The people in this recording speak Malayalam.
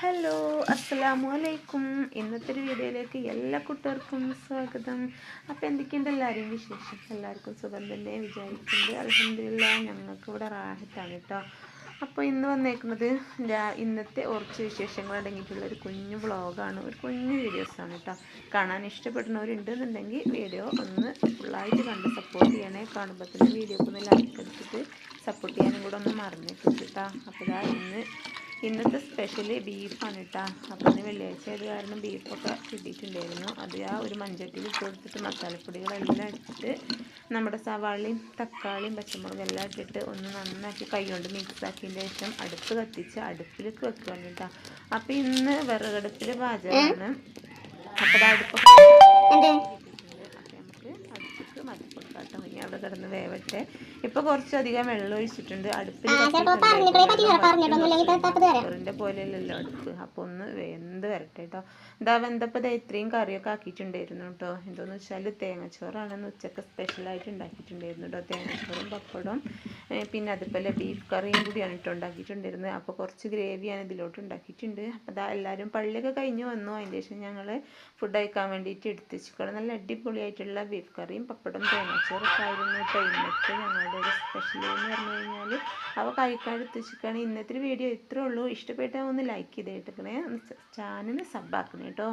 ഹലോ അസ്സാം വലൈക്കും ഇന്നത്തെ ഒരു വീഡിയോയിലേക്ക് എല്ലാ കുട്ടികൾക്കും സ്വാഗതം. അപ്പോൾ എന്തൊക്കെയുണ്ട് എല്ലാവരെയും വിശേഷം എല്ലാവർക്കും സുഖം തന്നെ വിചാരിക്കുന്നത് അലഹമില്ല ഞങ്ങൾക്ക് ഇവിടെ റാഹത്താണ് കേട്ടോ. അപ്പോൾ ഇന്ന് വന്നേക്കുന്നത് ഇന്നത്തെ കുറച്ച് വിശേഷങ്ങൾ അടങ്ങിയിട്ടുള്ള ഒരു കുഞ്ഞു വ്ളോഗാണ്. ഒരു കുഞ്ഞു വീഡിയോസാണ് കേട്ടോ. കാണാൻ ഇഷ്ടപ്പെടുന്നവരുണ്ടെന്നുണ്ടെങ്കിൽ വീഡിയോ ഒന്ന് ഫുള്ളായിട്ട് കണ്ട് സപ്പോർട്ട് ചെയ്യണേ. കാണുമ്പോൾ തന്നെ വീഡിയോക്ക് ഒന്ന് ലൈക്ക് അടിച്ചിട്ട് സപ്പോർട്ട് ചെയ്യാനും കൂടെ ഒന്ന് മറന്നിട്ടുണ്ട് കേട്ടോ. അപ്പോൾ ഇന്ന് ഇന്നത്തെ സ്പെഷ്യൽ ബീഫാണ് കേട്ടോ അപ്പോൾ ഇന്ന് വെള്ളിയാഴ്ച ആയത് കാരണം ബീഫൊക്കെ കിട്ടിയിട്ടുണ്ടായിരുന്നു. അത് ആ ഒരു മൺചട്ടിയിൽ ഇട്ട് കൊടുത്തിട്ട് മസാലപ്പൊടികളെല്ലാം ഇട്ടിട്ട് നമ്മുടെ സവാളയും തക്കാളിയും പച്ചമുളകും എല്ലാം ഇട്ടിട്ട് ഒന്ന് നന്നാക്കി കൈകൊണ്ട് മിക്സ് ആക്കിയതിന് ശേഷം അടുപ്പ് കത്തിച്ച് അടുപ്പിലേക്ക് വെക്കുകയാണ് കേട്ടോ അപ്പോൾ ഇന്ന് വിറകടുപ്പിൽ പാചകമാണ്. അപ്പോൾ അടുപ്പൊക്കെ അപ്പോൾ നമുക്ക് അടുപ്പിക്ക് മാറ്റി കൊടുക്കാം കേട്ടോ ഇനി അവിടെ കിടന്ന് വേവട്ടെ. ഇപ്പോൾ കുറച്ചധികം വെള്ളം ഒഴിച്ചിട്ടുണ്ട്. അടുപ്പിൽ ചോറിന്റെ പോലെയല്ലല്ലോ അടുപ്പ്. അപ്പൊ ഒന്ന് വെന്ത് വരട്ടെ കേട്ടോ എന്താ വെന്തപ്പത് ഇത്രയും കറിയൊക്കെ ആക്കിയിട്ടുണ്ടായിരുന്നു കേട്ടോ എന്തോന്ന് വെച്ചാൽ തേങ്ങച്ചോറാണെന്ന് ഉച്ചയ്ക്ക് സ്പെഷ്യലായിട്ട് ഉണ്ടാക്കിയിട്ടുണ്ടായിരുന്നു കേട്ടോ തേങ്ങച്ചോറും പപ്പടവും പിന്നെ അതുപോലെ ബീഫ് കറിയും കൂടിയാണ് കേട്ടോ ഉണ്ടാക്കിയിട്ടുണ്ടായിരുന്നത്. അപ്പോൾ കുറച്ച് ഗ്രേവിയാണ് ഇതിലോട്ട് ഉണ്ടാക്കിയിട്ടുണ്ട്. അപ്പോൾ അതാ എല്ലാവരും പള്ളിയൊക്കെ കഴിഞ്ഞ് വന്നു. അതിന്റെ ശേഷം ഞങ്ങൾ ഫുഡ് കഴിക്കാൻ വേണ്ടിയിട്ട് എടുത്ത് വെച്ചിട്ടുള്ള നല്ല അടിപൊളിയായിട്ടുള്ള ബീഫ് കറിയും പപ്പടം തേങ്ങാച്ചോറൊക്കെ ആയിരുന്നു ഇന്നത്തെ ഞങ്ങളുടെ ഒരു സ്പെഷ്യൽ എന്ന് പറഞ്ഞു കഴിഞ്ഞാൽ അവ കഴിക്കാൻ എടുത്ത് വെച്ചിരിക്കുകയാണ്. ഇന്നത്തെ വീഡിയോ ഇത്രേ ഉള്ളൂ. ഇഷ്ടപ്പെട്ടാൽ ഒന്ന് ലൈക്ക് ചെയ്തേട്ടേക്കണേ ചാനൽ സബ്ബാക്കണേ കേട്ടോ